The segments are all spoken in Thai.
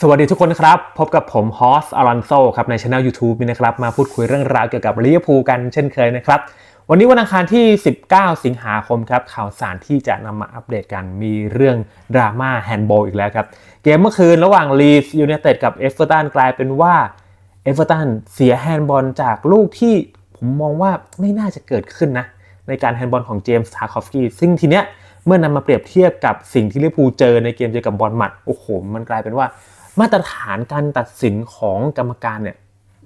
สวัสดีทุกคนครับ พบกับผมฮอสอารอนโซครับในช anel YouTube นี้นะครับ มาพูดคุยเรื่องราวเกี่ยวกับลิเวอร์พูลกันเช่นเคยนะครับ วันนี้วันอังคารที่ 19 สิงหาคมครับ ข่าวสารที่จะนำมาอัปเดตกันมีเรื่องดราม่าแฮนด์บอลอีกแล้วครับ เกมเมื่อคืนระหว่างลีฟยู n นเต็ดกับเอฟเวอร์ตันกลายเป็นว่าเอฟเวอร์ตันเสียแฮนด์บอลจากลูกที่ผมมองว่าไม่น่าจะเกิดขึ้นนะ ในการแฮนด์บอลของเจมส์ทาคอฟสกี้ซึ่งทีเนี้ยเมื่อนำมาเปรียบเทียบกับสิ่งที่ลิเวอร์พูลเจอในเกมเจอกับบอลหมัดโอ้โหมันกลายเป็นว่า มาตรฐานการตัดสินของกรรมการเนี่ย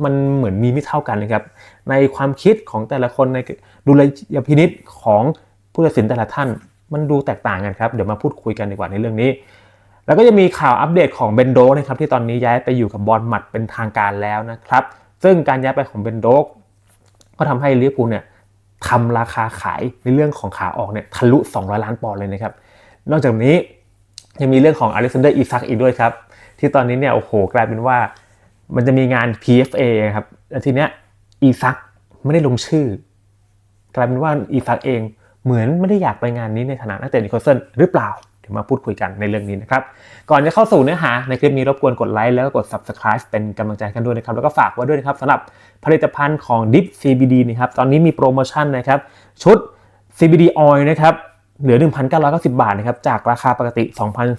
มันเหมือนมีไม่เท่ากันนะครับ ในความคิดของแต่ละคนในดุลยพินิษของผู้ตัดสินแต่ละท่าน มันดูแตกต่างกันครับเดี๋ยวมาพูดคุยกันดีกว่าในเรื่องนี้ แล้วก็จะมีข่าวอัปเดตของเบนโดนะครับที่ตอนนี้ย้ายไปอยู่กับบอลหมัดเป็นทางการแล้วนะครับ ซึ่งการย้ายไปของเบนโดก็ทำให้ลิเวอร์พูลเนี่ยทำราคาขายในเรื่องของขาออกเนี่ยทะลุ 200 ล้านปอนด์เลยนะครับ นอกจากนี้ยังมีเรื่องของอเล็กซานเดอร์อีซักอีกด้วยครับ ที่ตอนนี้เนี่ยโอ้โหกลายเป็นว่า มันจะมีงาน PFA ครับแล้วทีเนี้ยอีซักไม่ได้ลงชื่อ กลายเป็นว่าอีซักเองเหมือนไม่ได้อยากไปงานนี้ในฐานะนักเตะนิโคลเซนหรือเปล่าเดี๋ยวมาพูดคุยกันในเรื่องนี้นะครับ ก่อนจะเข้าสู่เนื้อหาในคลิปนี้รบกวนกดไลค์แล้วก็กด subscribe เป็นกำลังใจกันด้วยนะครับ แล้วก็ฝากไว้ด้วยนะครับสำหรับผลิตภัณฑ์ของ Dip CBD นะครับตอนนี้มีโปรโมชั่นนะครับชุด CBD Oil นะครับ เหลือ 1,990 บาทนะครับ จากราคาปกติ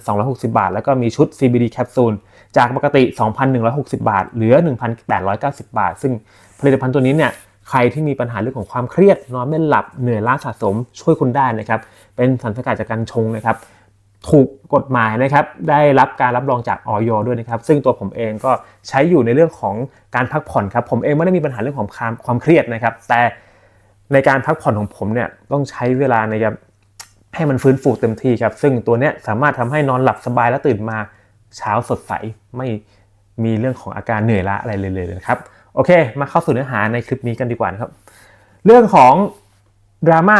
2,260 บาท แล้วก็มีชุด CBD แคปซูลจากปกติ 2,160 บาท เหลือ 1,890 บาท ซึ่งผลิตภัณฑ์ตัวนี้เนี่ยใครที่มีปัญหาเรื่องของความเครียด นอนไม่หลับเหนื่อยล้าสะสม ช่วยคุณได้นะครับ เป็นสารสกัดจากการชงนะครับ ถูกกฎหมายนะครับ ได้รับการรับรองจากออยด้วยนะครับ ซึ่งตัวผมเองก็ใช้อยู่ในเรื่องของการพักผ่อนครับ ผมเองไม่ได้มีปัญหาเรื่องของความความเครียดนะครับ แต่ในการพักผ่อนของผมเนี่ยต้องใช้เวลาในการ ให้มันฟื้นฟูเต็มที่ครับ ซึ่งตัวเนี้ยสามารถทำให้นอนหลับสบายและตื่นมาเช้าสดใสไม่มีเรื่องของอาการเหนื่อยล้าอะไรเลยเลยนะครับโอเค มาเข้าสู่เนื้อหาในคลิปนี้กันดีกว่านะครับ เรื่องของดราม่า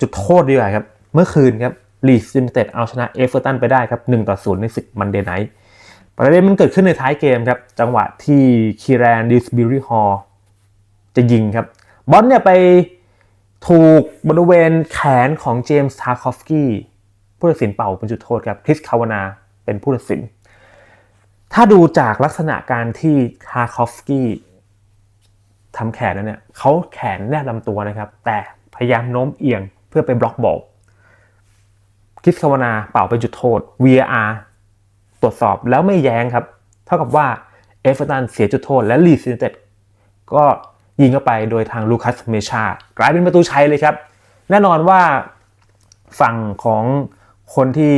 จุดโทษดีกว่าครับ เมื่อคืนครับลีสยูไนเต็ดเอาชนะเอฟเวอร์ตันไปได้ครับ1ต่อ0ในศึกมันเดย์ไนท์ประเด็นมันเกิดขึ้นในท้ายเกมครับ จังหวะที่คีแรนดิสบิริฮอลจะยิงครับบอลเนี่ยไป ถูกบริเวณแขนของเจมส์ทาคอฟสกี้ผู้ตัดสินเป่าเป็นจุดโทษครับคริสคาวนาเป็นผู้ตัดสิน ถ้าดูจากลักษณะการที่ทาคอฟสกี้ทำแขนนั้นเนี่ยเขาแขนแนบลำตัวนะครับ แต่พยายามโน้มเอียงเพื่อไปบล็อกบอลคริสคาวนาเป่าเป็นจุดโทษ VAR ตรวจสอบแล้วไม่แย้งครับ เท่ากับว่าเอฟเวอร์ตันเสียจุดโทษและลีซินเต็ดก็ ยิงเข้าไปโดยทางลูคัสเมชากลายเป็นประตูชัยเลยครับ แน่นอนว่าฝั่งของคนที่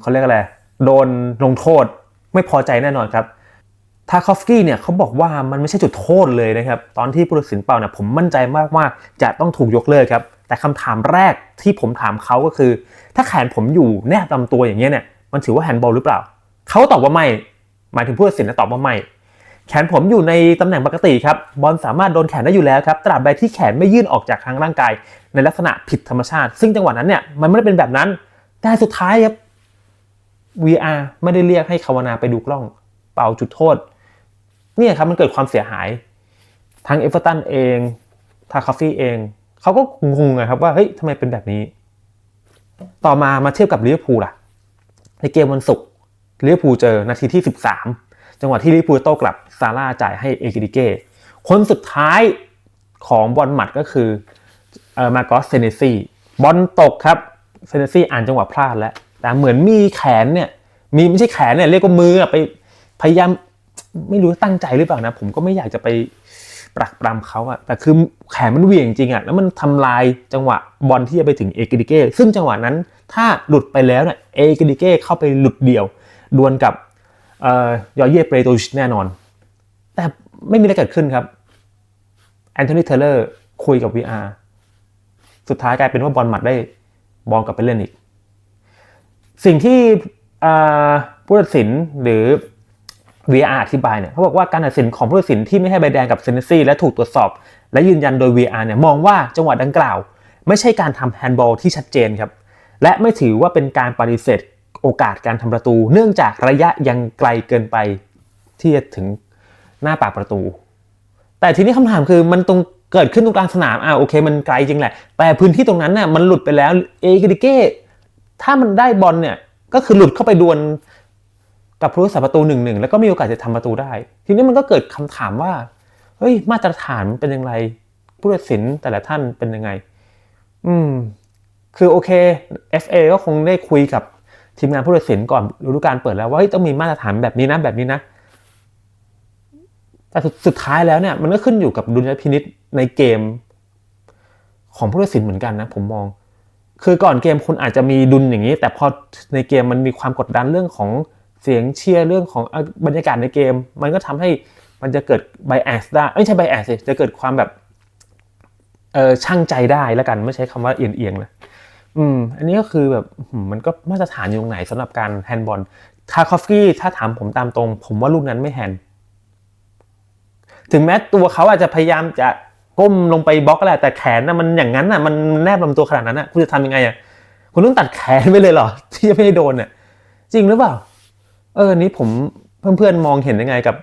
เขาเรียกอะไร โดนลงโทษไม่พอใจแน่นอนครับทาคอฟสกี้เนี่ยเขาบอกว่ามันไม่ใช่จุดโทษเลยนะครับ ตอนที่ผู้ตัดสินเป่าเนี่ยผมมั่นใจมากว่าจะต้องถูกยกเลิกครับ แต่คำถามแรกที่ผมถามเขาก็คือ ถ้าแขนผมอยู่แนบลำตัวอย่างเงี้ยเนี่ยมันถือว่าแฮนด์บอลหรือเปล่า เขาตอบว่าไม่ หมายถึงผู้ตัดสินนะตอบว่าไม่ แขนผมอยู่ในตำแหน่งปกติครับบอลสามารถโดนแขนได้อยู่แล้วครับตราบใดที่แขนไม่ยื่นออกจากทางร่างกาย ในลักษณะผิดธรรมชาติ ซึ่งจังหวะนั้นเนี่ยมันไม่ได้เป็นแบบนั้น แต่สุดท้ายครับ VR ไม่ได้เรียกให้คาวนาไปดูกล้อง เป่าจุดโทษ เนี่ยครับมันเกิดความเสียหาย ทั้งเอฟเวอร์ตันเองทาคาฟี่เอง เขาก็งงๆครับว่าเฮ้ยทำไมเป็นแบบนี้ ต่อมามาเทียบกับลิเวอร์พูลล่ะ ในเกมวันศุกร์ลิเวอร์พูลเจอนาทีที่ 13 จังหวะที่ลิเวอร์พูโต้กลับซาร่าจ่ายให้เอกิดิเก้คนสุดท้ายของบอลหมัดก็คือเออมาโกสเซเนซีบอลตกครับเซเนซีอ่านจังหวะพลาดแล้ว แต่เหมือนมีแขนเนี่ยมีไม่ใช่แขนเนี่ยเรียกว่ามือไปพยายามไม่รู้ตั้งใจหรือเปล่านะ ผมก็ไม่อยากจะไปปรักปรำเขาอะแต่คือแขนมันเหวี่ยงจริงอะแล้วมันทำลายจังหวะบอลที่จะไปถึงเอกิดิเก้ซึ่งจังหวะนั้นถ้าหลุดไปแล้วเนี่ยเอกิดิเก้เข้าไปหลุดเดี่ยว ดวลกับ ยอเย่เปโตชแน่นอน แต่ไม่มีอะไรเกิดขึ้นครับแอนโทนีเทเลอร์คุยกับ VR สุดท้ายกลายเป็นว่าบอลหมัดได้บอลกลับไปเล่นอีก สิ่งที่ผู้ตัดสินหรือ VR อธิบายเนี่ยเขาบอกว่าการตัดสินของผู้ตัดสินที่ไม่ให้ใบแดงกับเซนเนซี่และถูกตรวจสอบ และยืนยันโดย VR เนี่ยมองว่าจังหวะดังกล่าว ไม่ใช่การทำแฮนด์บอลที่ชัดเจนครับ และไม่ถือว่าเป็นการปฏิเสธ โอกาสการทำประตู เนื่องจากระยะยังไกลเกินไปที่จะถึงหน้าปากประตู แต่ทีนี้คำถามคือมันตรงเกิดขึ้นตรงกลางสนามอ่าโอเค มันไกลจริงแหละ แต่พื้นที่ตรงนั้นเนี่ยมันหลุดไปแล้วเอกดิเก้ถ้ามันได้บอลเนี่ยก็คือหลุดเข้าไปดวลกับผู้รักษาประตูหนึ่งหนึ่งแล้วก็มีโอกาสจะทำประตูได้ ทีนี้มันก็เกิดคำถามว่าเฮ้ยมาตรฐานเป็นยังไงผู้ตัดสินแต่ละท่านเป็นยังไง อืม คือโอเค FA ก็คงได้คุยกับ ทีมงานผู้ตัดสินก่อนฤดูกาลเปิดแล้วว่าต้องมีมาตรฐานแบบนี้นะแบบนี้นะ แต่สุดท้ายแล้วเนี่ยมันก็ขึ้นอยู่กับดุลยพินิษในเกม ของผู้ตัดสินเหมือนกันนะ ผมมอง คือก่อนเกมคุณอาจจะมีดุลอย่างนี้ แต่พอในเกมมันมีความกดดันเรื่องของเสียงเชียร์เรื่องของบรรยากาศในเกม มันก็ทำให้มันจะเกิดไบแอสได้ไม่ใช่ไบแอสจะเกิดความแบบเออช่างใจได้แล้วกันไม่ใช้คำว่าเอียงเอียงเลย อืมอันนี้ก็คือแบบมันก็มาตรฐานอยู่ตรงไหนสำหรับการแฮนด์บอลคาคอฟกี้ถ้าถามผมตามตรง ผมว่าลูกนั้นไม่แฮนด์ถึงแม้ตัวเขาอาจจะพยายามจะก้มลงไปบล็อกแหละแต่แขนนะมันอย่างนั้นอะมันแนบลำตัวขนาดนั้นอะคุณจะทำยังไงอะคุณต้องตัดแขนไปเลยเหรอ ที่จะไม่ให้โดนเนี่ยจริงหรือเปล่า เออนี้ผมเพื่อนๆมองเห็นยังไงกับ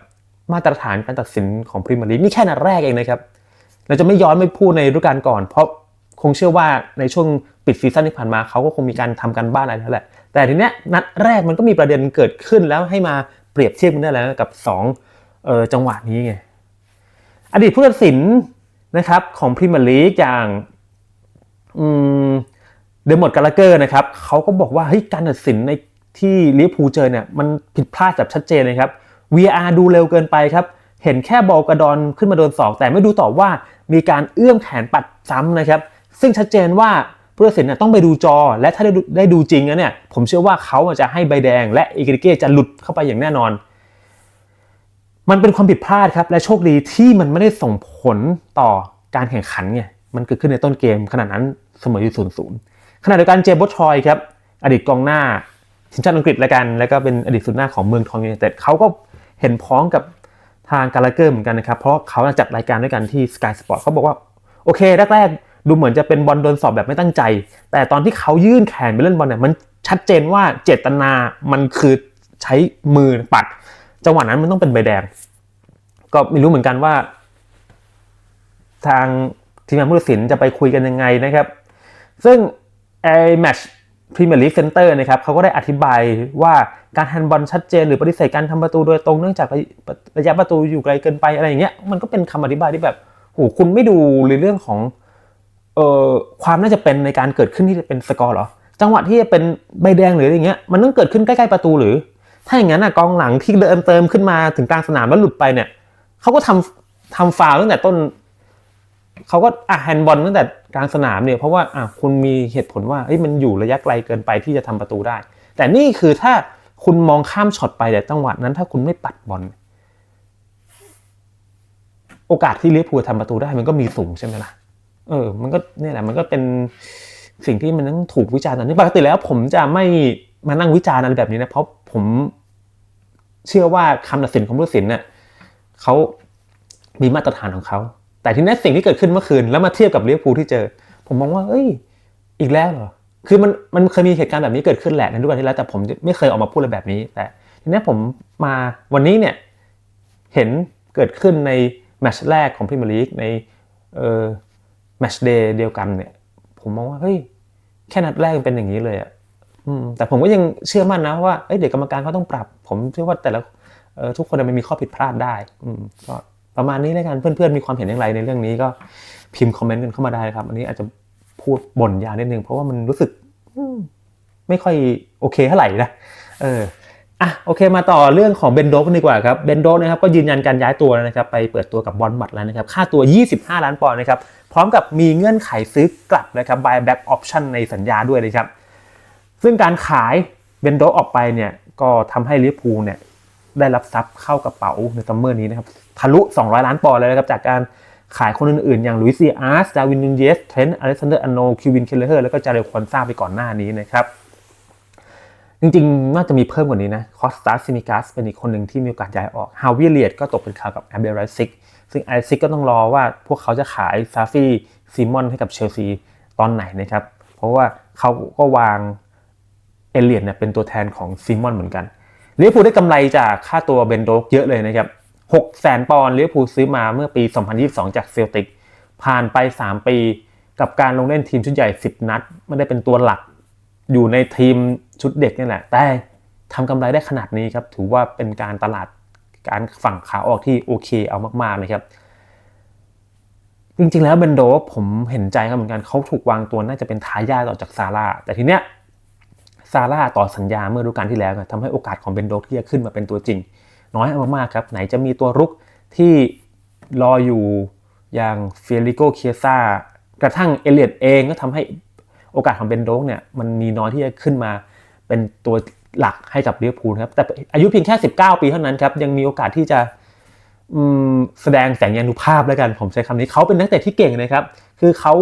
มาตรฐานการตัดสินของพรีเมียร์ลีกนี่แค่นัดแรกเองนะครับ เราจะไม่ย้อนไม่พูดในฤดูกาลก่อน เพราะคงเชื่อว่าในช่วง ปิดซีซั่นที่ผ่านมาเขาก็คงมีการทำกันบ้านอะไรแล้วแหละ แต่ทีเนี้ยนัดแรกมันก็มีประเด็นเกิดขึ้นแล้วให้มาเปรียบเทียบกันได้แล้วกับ2เออจังหวะนี้ไงอดีตผู้ตัดสินนะครับของพรีเมียร์ลีกอย่างเดมอดกาลเกอร์นะครับเขาก็บอกว่าเฮ้ยการตัดสินในที่ลิเวอร์พูลเจอเนี่ยมันผิดพลาดแบบชัดเจนเลยครับ VR ดูเร็วเกินไปครับ เห็นแค่บอลกระดอนขึ้นมาโดนศอกแต่ไม่ดูต่อว่ามีการเอื้อมแขนปัดซ้ำนะครับ ซึ่งชัดเจนว่า ผู้ตัดสินเนี่ยต้องไปดูจอ และถ้าได้ดูได้ดูจริงแล้วเนี่ยผมเชื่อว่าเขาจะให้ใบแดง และเอกริเกจะหลุดเข้าไปอย่างแน่นอน มันเป็นความผิดพลาดครับ และโชคดีที่มันไม่ได้ส่งผลต่อการแข่งขันไงมันเกิดขึ้นในต้นเกมขนาดนั้นเสมออยู่ศูนย์ศูนย์ขณะเดียวกันเจมส์บอทรอยครับอดีตกองหน้าทีมชาติอังกฤษล้วกัน แล้วก็เป็นอดีตสุดหน้าของเมืองทองยูไนเต็ดเขาก็เห็นพ้องกับทางกาลาเกอร์เหมือนกันนะครับ เพราะเขาจัดรายการด้วยกันที่ Sky Sport เขาบอกว่า โอเค แรกๆ ดูเหมือนจะเป็นบอลโดนสอบแบบไม่ตั้งใจ แต่ตอนที่เขายื่นแขนไปเล่นบอลเนี่ยมันชัดเจนว่าเจตนามันคือใช้มือปัด จังหวะนั้นมันต้องเป็นใบแดง ก็ไม่รู้เหมือนกันว่า ทางทีมงานผู้ตัดสินจะไปคุยกันยังไงนะครับ ซึ่งไอ้แมชพรีเมียร์ลีกเซ็นเตอร์นะครับเขาก็ได้อธิบายว่าการแฮนด์บอลชัดเจน หรือปฏิเสธการทำประตูโดยตรงเนื่องจากระยะประตูอยู่ไกลเกินไปอะไรอย่างเงี้ยมันก็เป็นคำอธิบายที่แบบโหคุณไม่ดูในเรื่องของ ความน่าจะเป็นในการเกิดขึ้นที่จะเป็นสกอร์หรอ จังหวะที่จะเป็นใบแดงหรืออย่างเงี้ยมันต้องเกิดขึ้นใกล้ๆประตูหรือ ถ้าอย่างนั้นอะกองหลังที่เดินเติมขึ้นมาถึงกลางสนามแล้วหลุดไปเนี่ยเขาก็ทำทำฟาวตั้งแต่ต้นเขาก็อะแฮนด์บอลตั้งแต่กลางสนามเนี่ยเพราะว่าอะคุณมีเหตุผลว่าเอ้ยมันอยู่ระยะไกลเกินไปที่จะทำประตูได้ แต่นี่คือถ้าคุณมองข้ามช็อตไปแต่จังหวะนั้น ถ้าคุณไม่ปัดบอลโอกาสที่ลิเวอร์พูลทำประตูได้มันก็มีสูงใช่ไหมล่ะ เออ มันก็เนี่ยแหละ มันก็เป็นสิ่งที่มันต้องถูกวิจารณ์ตอนนี้ปกติแล้ว ผมจะไม่มานั่งวิจารณ์อะไรแบบนี้นะ เพราะผมเชื่อว่าคำตัดสินของผู้ตัดสินเนี่ยเขามีมาตรฐานของเขา แต่ทีนี้สิ่งที่เกิดขึ้นเมื่อคืน แล้วมาเทียบกับเลิเวอร์พูที่เจอ ผมมองว่า เอ้ย อีกแล้วเหรอ คือมันมันเคยมีเหตุการณ์แบบนี้เกิดขึ้นแหละในฤดูกาลที่แล้ว แต่ผมไม่เคยออกมาพูดอะไรแบบนี้ แต่ ทีนี้ผมมาวันนี้เนี่ย เห็นเกิดขึ้นในแมตช์แรกของพรีเมียร์ลีกในเอ่อ แมชเดย์เดียวกันเนี่ย ผมมองว่าเฮ้ยแค่นัดแรกเป็นอย่างนี้เลยอะแต่ผมก็ยังเชื่อมั่นนะว่าเเดี๋ยวกรรมการเขาต้องปรับ ผมเชื่อว่าแต่ละทุกคนมันมีข้อผิดพลาดได้ก็ประมาณนี้แล้วกันเพื่อนๆมีความเห็นอย่างไรในเรื่องนี้ก็พิมพ์คอมเมนต์กันเข้ามาได้ครับ อันนี้อาจจะพูดบ่นยาวนิดนึงเพราะว่ามันรู้สึกไม่ค่อยโอเคเท่าไหร่นะเอออะโอเคมาต่อเรื่องของเบนโดกันดีกว่าครับเบนโดนะครับก็ยืนยันการย้ายตัวนะครับไปเปิดตัวกับบอลมัดแล้วนะครับค่าตัว 25 ล้านปอนด์นะครับ พร้อมกับมีเงื่อนไขซื้อกลับนะครับ buyback option ในสัญญาด้วยนะครับ ซึ่งการขายเบนโดออกไปเนี่ยก็ทำให้ลิเวอร์พูลเนี่ยได้รับทรัพย์เข้ากระเป๋าในซัมเมอร์นี้นะครับทะลุ 200 ล้านปอนด์เลยนะครับจากการขายคนอื่นๆ อย่างลุยซีอาร์สดาวินนูนเยสเทรนต์อเล็กซานเดอร์อันโนคิวิน เคลเลอร์แล้วก็จาเรลคอนซาไปก่อนหน้านี้นะครับ จริงๆ น่าจะมีเพิ่มกว่านี้นะคอสตาซิมิกัสเป็นอีกคนหนึ่งที่มีโอกาสย้ายออกฮาวิเลียดก็ตกเป็นข่าวกับแอเบรซิกซึ่งไอซิกก็ต้องรอว่าพวกเขาจะขายซาฟี่ซิมอนให้กับเชลซีตอนไหนนะครับ เพราะว่าเขาก็วางเอเลียนเนี่ยเป็นตัวแทนของซิมอนเหมือนกันลิเวอร์พูลได้กำไรจากค่าตัวเบนโดกเยอะเลยนะครับ6แสนปอนด์ลิเวอร์พูลซื้อมาเมื่อปี 2022 จากเซลติก ผ่านไป 3 ปี กับการลงเล่นทีมชุดใหญ่ 10 นัด ไม่ได้เป็นตัวหลัก อยู่ในทีม ชุดเด็กนี่แหละ แต่ทำกำไรได้ขนาดนี้ครับ ถือว่าเป็นการตลาดการฝั่งขาออกที่โอเคเอามากๆนะครับ จริงๆแล้วเบนโดผมเห็นใจเขาเหมือนกันเขาถูกวางตัวน่าจะเป็นทายาทต่อจากซาร่าแต่ทีเนี้ยซาร่าต่อสัญญาเมื่อฤดูกาลที่แล้วทำให้โอกาสของเบนโดที่จะขึ้นมาเป็นตัวจริง น้อยมากๆครับ ไหนจะมีตัวรุกที่รออยู่อย่างเฟลิโกเคียซากระทั่งเอเลียดเองก็ทำให้โอกาสของเบนโดกเนี่ยมันมีน้อยที่จะขึ้นมา เป็นตัวหลักให้กับเลียวพูลครับแต่อายุเพียงแค่ 19 ปีเท่านั้นครับยังมีโอกาสที่จะแสดงแสงยานุภาพแล้วกันผมใช้คำนี้เขาเป็นนักเตะที่เก่งนะครับ คือเขา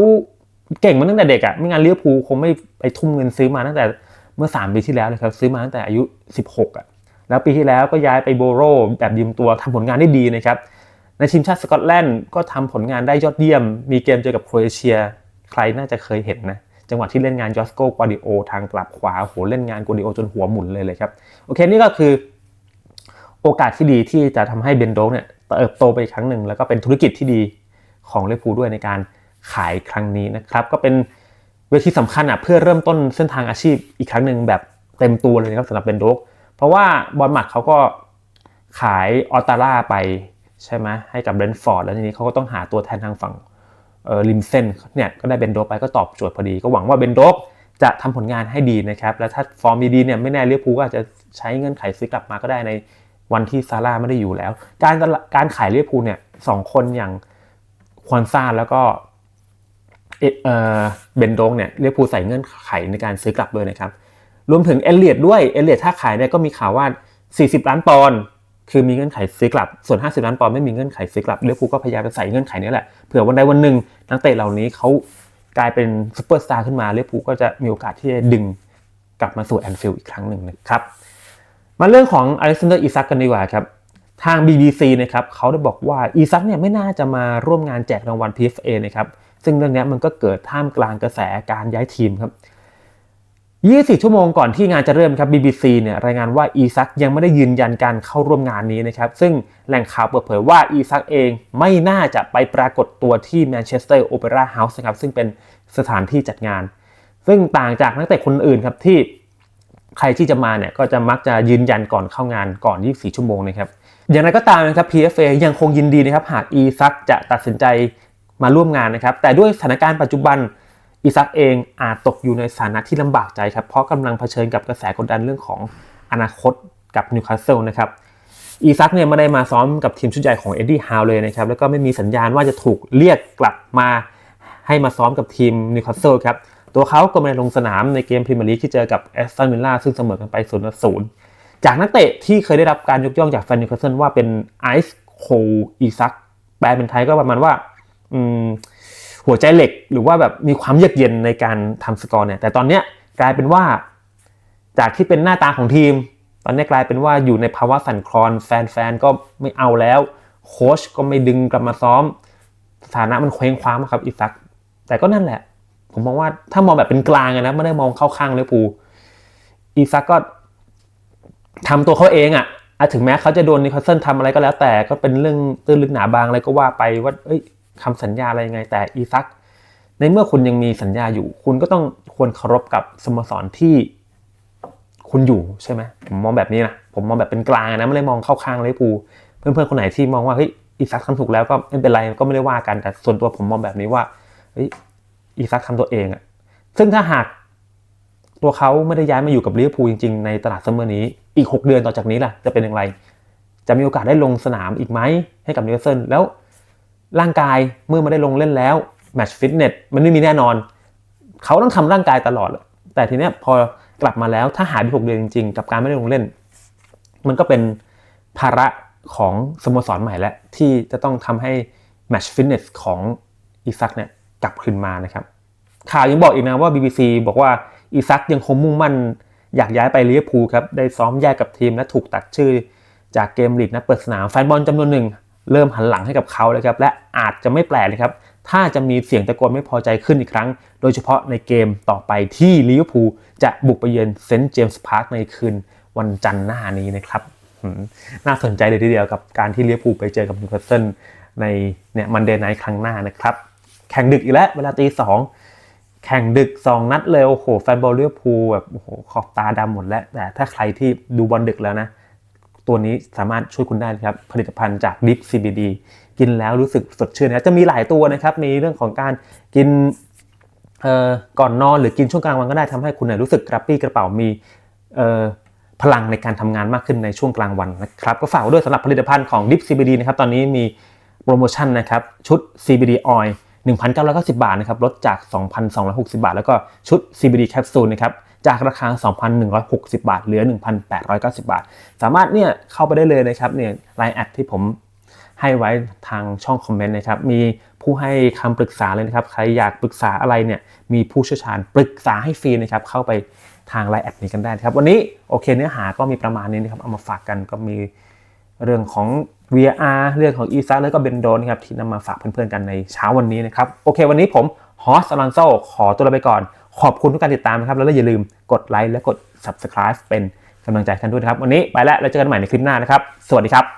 เก่งมาตั้งแต่เด็กอะ่ะไม่งั้นเลี้ยวภูคงไม่ไปทุ่มเงินซื้อมาตั้งแต่เมื่อ 3 ปีที่แล้วเลยครับซื้อมาตั้งแต่อายุ 16อะ่ะแล้วปีที่แล้วก็ย้ายไปโบโรแบบยืมตัวทำผลงานได้ดีนะครับในทีมชาติสกอตแลนด์ก็ทำผลงานได้ยอดเยี่ยม มีเกมเจอกับโครเอเชีย ใครน่าจะเคยเห็นนะ จังหวะที่เล่นงานยอสโกกวาดิโอทางกลับขวาโหเล่นงานกวาดิโอจนหัวหมุนเลยเลยครับ โอเคนี่ก็คือ โอกาสที่ดีที่จะทำให้เบนโดเนี่ยเติบโตไปอีกครั้งหนึ่ง แล้วก็เป็นธุรกิจที่ดีของเลฟูด้วยในการขายครั้งนี้นะครับ ก็เป็นเวทีสำคัญอะเพื่อเริ่มต้นเส้นทางอาชีพอีกครั้งหนึ่งแบบเต็มตัวเลยครับสำหรับเบนโดกเพราะว่าบอลหมัดเขาก็ขายออตาร่าไปใช่ไหมให้กับเบรนฟอร์ดแล้วทีนี้เขาก็ต้องหาตัวแทนทางฝั่ง ริมเส้นเนี่ยก็ได้เบนโดไปก็ตอบโจทย์พอดี ก็หวังว่าเบนโดจะทำผลงานให้ดีนะครับ แล้วถ้าฟอร์มดีๆเนี่ยไม่แน่เรียกพูก็อาจจะใช้เงื่อนไขซื้อกลับมาก็ได้ในวันที่ซาร่าไม่ได้อยู่แล้ว การการขายเรียกพูเนี่ยสองคนอย่างควอนซาแล้วก็เออเบนโดงเนี่ยเรียกพูใส่เงื่อนไขในการซื้อกลับเลยนะครับ รวมถึงเอเลียดด้วยเอเลียดถ้าขายเนี่ยก็มีข่าวว่า 40 ล้านปอนด์ คือมีเงื่อนไขซื้อกลับ ส่วน 50 ล้านปอนด์ไม่มีเงื่อนไขซื้อกลับเลี้ยวภูก็พยายามจะใส่เงื่อนไขนี้แหละ เผื่อวันใดวันหนึ่งนักเตะเหล่านี้เขากลายเป็นซูเปอร์สตาร์ขึ้นมาเลี้ยวภูก็จะมีโอกาสที่จะดึงกลับมาสู่แอนฟิลด์อีกครั้งหนึ่งนะครับ มาเรื่องของอเล็กซานเดอร์อีซักกันดีกว่าครับ ทาง BBC นะครับเขาได้บอกว่าอีซักเนี่ยไม่น่าจะมาร่วมงานแจกรางวัล PFA นะครับ ซึ่งเรื่องนี้มันก็เกิดท่ามกลางกระแสการย้ายทีมครับ 24ชั่วโมงก่อนที่งานจะเริ่มครับ BBC เนี่ยรายงานว่าอีซักยังไม่ได้ยืนยันการเข้าร่วมงานนี้นะครับซึ่งแหล่งข่าวเปิดเผยว่าอีซักเองไม่น่าจะไปปรากฏตัวที่แมนเชสเตอร์โอเปร่าเฮาส์นะครับซึ่งเป็นสถานที่จัดงาน ซึ่งต่างจากนักเตะคนอื่นครับที่ใครที่จะมาเนี่ยก็จะมักจะยืนยันก่อนเข้างานก่อน 24 ชั่วโมงนะครับอย่างไรก็ตามนะครับ PFA ยังคงยินดีนะครับหากอีซักจะตัดสินใจมาร่วมงานนะครับแต่ด้วยสถานการณ์ปัจจุบัน อีซักเองอาจตกอยู่ในสถานะที่ลำบากใจครับ เพราะกำลังเผชิญกับกระแสกดดันเรื่องของอนาคตกับนิวคาสเซิลนะครับอีซักเนี่ยไม่ได้มาซ้อมกับทีมชุดใหญ่ของเอ็ดดี้ฮาวเลยนะครับแล้วก็ไม่มีสัญญาณว่าจะถูกเรียกกลับมาให้มาซ้อมกับทีมนิวคาสเซิลครับตัวเขาก็ไม่ได้ลงสนามในเกมพรีเมียร์ลีกที่เจอกับแอสตันวิลล่าซึ่งเสมอกันไป0ูนย์จากนักเตะที่เคยได้รับการยกย่องจากแฟนนิวคาสเซิลว่าเป็นไอซ์โคอีซักแปลเป็นไทยก็ประมาณว่าอืม หัวใจเหล็กหรือว่าแบบมีความเยือกเย็นในการทำสกอร์เนี่ยแต่ตอนเนี้ยกลายเป็นว่า จากที่เป็นหน้าตาของทีม ตอนนี้กลายเป็นว่าอยู่ในภาวะสั่นคลอนแฟนๆก็ไม่เอาแล้วโค้ชก็ไม่ดึงกลับมาซ้อมสถานะมันเคว้งคว้างครับอีซัก แต่ก็นั่นแหละ ผมมองว่าถ้ามองแบบเป็นกลางนะไม่ได้มองเข้าข้างเลยปูอีซักก็ทำตัวเขาเองอะ่ะถึงแม้เขาจะโดนนิคาสเซิลทำอะไรก็แล้วแต่ก็เป็นเรื่องตื้นลึกหนาบางอะไรก็ว่าไปว่า เอ้ย คำสัญญาอะไรยังไง แต่อีซักในเมื่อคุณยังมีสัญญาอยู่ คุณก็ต้องควรเคารพกับสโมสรที่คุณอยู่ใช่ไหมผมมองแบบนี้นะผมมองแบบเป็นกลางนะไม่ได้มองเข้าข้างเลยปูเพื่อนๆคนไหนที่มองว่าเฮ้ยอีซักทำถูกแล้วก็ไม่เป็นไรก็ไม่ได้ว่ากันแต่ส่วนตัวผมมองแบบนี้ว่าเฮ้ยอีซักทำตัวเองอะซึ่งถ้าหากตัวเขาไม่ได้ย้ายมาอยู่กับลิเวอร์พูลจริงๆในตลาดซัมเมอร์นี้อีก 6 เดือนต่อจากนี้ล่ะจะเป็นอย่างไร จะมีโอกาสได้ลงสนามอีกไหมให้กับนิวคาสเซิลแล้ว ร่างกายเมื่อมาได้ลงเล่นแล้วแมชฟิตเนสมันไม่มีแน่นอน เขาต้องทำร่างกายตลอด แต่ทีเนี้ยพอกลับมาแล้วถ้าหายไปหกเดือนจริงๆ กับการไม่ได้ลงเล่น มันก็เป็นภาระของสโมสรใหม่แล้วที่จะต้องทำให้แมชฟิตเนสของอีซักเนี่ยกลับคืนมานะครับ ข่าวยังบอกอีกนะว่า BBC บอกว่าอีซักยังคงมุ่งมั่น อยากย้ายไปลิเวอร์พูลครับได้ซ้อมแยกกับทีมและถูกตัดชื่อ จากเกมลีกนัดเปิดสนามแฟนบอลจำนวนหนึ่ง เริ่มหันหลังให้กับเขาเลยครับและอาจจะไม่แปลกเลยครับถ้าจะมีเสียงตะโกนไม่พอใจขึ้นอีกครั้ง โดยเฉพาะในเกมต่อไปที่ลิเวอร์พูลจะบุกไปเยือนเซนต์เจมส์พาร์คในคืนวันจันทร์หน้านี้นะครับน่าสนใจเลยทีเดียวกับการที่ลิเวอร์พูลไปเจอกับนิวคาสเซิลในเนี่ยมันเดย์ไนท์ครั้งหน้านะครับ แข่งดึกอีกแล้วเวลาตีสองแข่งดึก 2 นัดเลยโอ้โหแฟนบอลลิเวอร์พูลแบบโอ้โหขอบตาดำหมดแล้ว แต่ถ้าใครที่ดูบอลดึกแล้วนะ ตัวนี้สามารถช่วยคุณได้ครับ ผลิตภัณฑ์จาก Deep CBD กินแล้วรู้สึกสดชื่นนะครับจะมีหลายตัวนะครับ มีเรื่องของการกินก่อนนอนหรือกินช่วงกลางวันก็ได้ทำให้คุณรู้สึกกระปี้กระเป๋ามีพลังในการทำงานมากขึ้นในช่วงกลางวันนะครับ ก็ฝากด้วยสำหรับผลิตภัณฑ์ของ Deep CBD นะครับ ตอนนี้มีโปรโมชั่นนะครับ ชุด CBD Oil 1,990 บาทนะครับลดจาก 2,260 บาท แล้วก็ชุด CBD Capsule นะครับ จากราคา 2,160 บาท เหลือ 1,890 บาท สามารถเนี่ยเข้าไปได้เลยนะครับเนี่ยไลน์แอดที่ผมให้ไว้ทางช่องคอมเมนต์นะครับ มีผู้ให้คำปรึกษาเลยนะครับ ใครอยากปรึกษาอะไรเนี่ย มีผู้เชี่ยวชาญปรึกษาให้ฟรีนะครับ เข้าไปทางไลน์แอดนี้กันได้ครับ วันนี้โอเคเนื้อหาก็มีประมาณนี้นะครับ เอามาฝากกันก็มีเรื่องของ VR เรื่องของ e s a แล้วก็เบนโดนะครับที่นำมาฝากเพื่อนๆกันในเช้าวันนี้นะครับ โอเค วันนี้ผมฮอสอลันโซขอตัวลาไปก่อน ขอบคุณทุกการติดตามนะครับ แล้วอย่าลืมกดไลค์และกด subscribe เป็นกำลังใจกันด้วยนะครับ วันนี้ไปแล้วเราเจอกันใหม่ในคลิปหน้านะครับ สวัสดีครับ